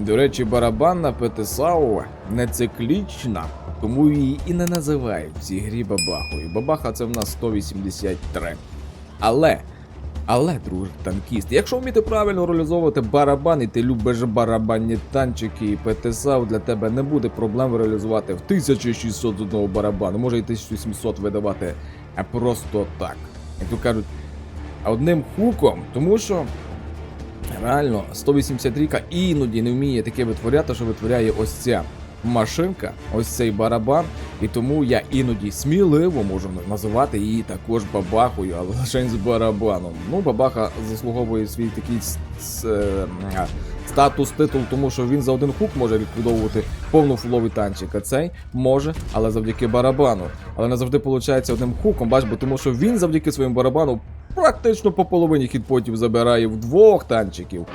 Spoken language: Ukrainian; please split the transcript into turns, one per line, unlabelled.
До речі, барабанна ПТСАУ не циклічна, тому її і не називають в цій грі бабахою. Бабаха це в нас 183. Але, але, друже танкіст, якщо вміти правильно реалізовувати барабан і ти любиш барабанні танчики і ПТСАУ, для тебе не буде проблем реалізувати в 1600 з одного барабану, може і 1700 видавати просто так. Як то кажуть, одним хуком, тому що реально 183 іноді не вміє таке витворяти, що витворяє ось ця машинка, ось цей барабан. І тому я іноді сміливо можу називати її також бабахою, але лише з барабаном. Ну, бабаха заслуговує свій такий е, статус, титул, тому що він за один хук може ліквідовувати повнофуловий танчик, а цей може, але завдяки барабану. Але не завжди виходить одним хуком, бач, бо тому що він завдяки своєму барабану практично по половині хітпотів забирає в двох танчиків.